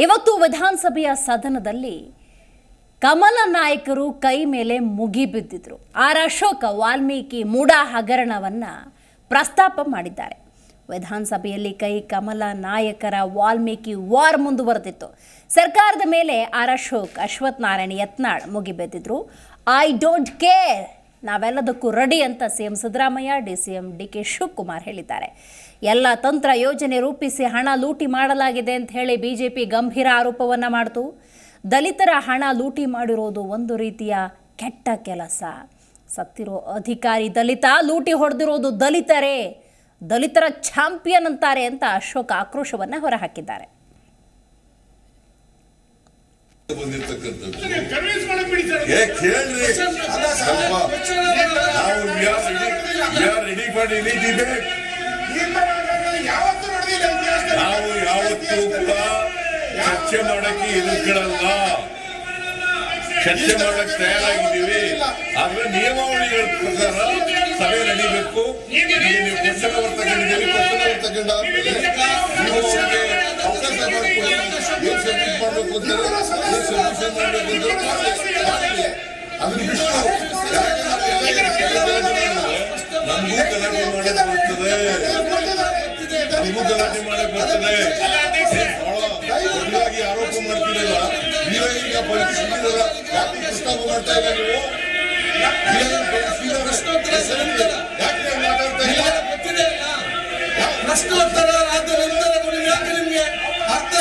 ಇವತ್ತು ವಿಧಾನಸಭೆಯ ಸದನದಲ್ಲಿ ಕಮಲ ನಾಯಕರು ಕೈ ಮೇಲೆ ಮುಗಿಬಿದ್ದಿದ್ರು ಆರ್ ಅಶೋಕ ವಾಲ್ಮೀಕಿ ಮೂಡ ಹಗರಣವನ್ನ ಪ್ರಸ್ತಾಪ ಮಾಡಿದ್ದಾರೆ. ವಿಧಾನಸಭೆಯಲ್ಲಿ ಕೈ ಕಮಲ ನಾಯಕರ ವಾಲ್ಮೀಕಿ ವಾರ್ ಮುಂದುವರೆದಿತ್ತು. ಸರ್ಕಾರದ ಮೇಲೆ ಆರ್ ಅಶೋಕ್ ಅಶ್ವಥ್ ನಾರಾಯಣ ಯತ್ನಾಳ್ ಮುಗಿಬಿದ್ದಿದ್ರು. ಐ ಡೋಂಟ್ ಕೇರ್ ನಾವೆಲ್ಲದಕ್ಕೂ ರೆಡಿ ಅಂತ CM Siddaramaiah DCM D K Shivakumar ಹೇಳಿದ್ದಾರೆ. ಎಲ್ಲ ತಂತ್ರ ಯೋಜನೆ ರೂಪಿಸಿ ಹಣ ಲೂಟಿ ಮಾಡಲಾಗಿದೆ ಅಂತ ಹೇಳಿ ಬಿಜೆಪಿ ಗಂಭೀರ ಆರೋಪವನ್ನು ಮಾಡಿತು. ದಲಿತರ ಹಣ ಲೂಟಿ ಮಾಡಿರೋದು ಒಂದು ರೀತಿಯ ಕೆಟ್ಟ ಕೆಲಸ. ಸತ್ತಿರೋ ಅಧಿಕಾರಿ ದಲಿತ ಲೂಟಿ ಹೊಡೆದಿರೋದು ದಲಿತರೇ. ದಲಿತರ ಚಾಂಪಿಯನ್ ಅಂತಾರೆ ಅಂತ ಅಶೋಕ್ ಆಕ್ರೋಶವನ್ನು ಹೊರಹಾಕಿದ್ದಾರೆ. ನಾವು ಯಾವತ್ತೂ ಕೂಡ ಚರ್ಚೆ ಮಾಡಕ್ಕೆ ಎದುರುಗಳಲ್ಲ ಚರ್ಚೆ ಮಾಡಕ್ ತಯಾರಾಗಿದ್ದೀವಿ ಆದ್ರೆ ನಿಯಮಾವಳಿಗಳ ಪ್ರಕಾರ ಸಭೆ ನಡೀಬೇಕು ನೀವು ಕ್ವಶನ್ ಅವರ್ ತಗೊಂಡಿದ್ದೀರಿ ಕ್ವಶನ್ ಅವರ್ ತಗೊಂಡಾದ್ಮೇಲೆ ನೀವು ಅವ್ರಿಗೆ ಅವಕಾಶ ಮಾಡ್ಕೊಡಿ ಏನ್ ಸಬ್ಮಿಟ್ ಮಾಡ್ಬೇಕು ಅಂತ ಬರ್ತದೆ ಆರೋಪ ಮಾಡ್ತಿರಲ್ಲ ನೀವೇ ಈಗ ಯಾಕೆ ಮಾಡ್ತಾ ಇಲ್ಲ ಯಾಕೆ? ಪ್ರಶ್ನೋತ್ತರ ಆದ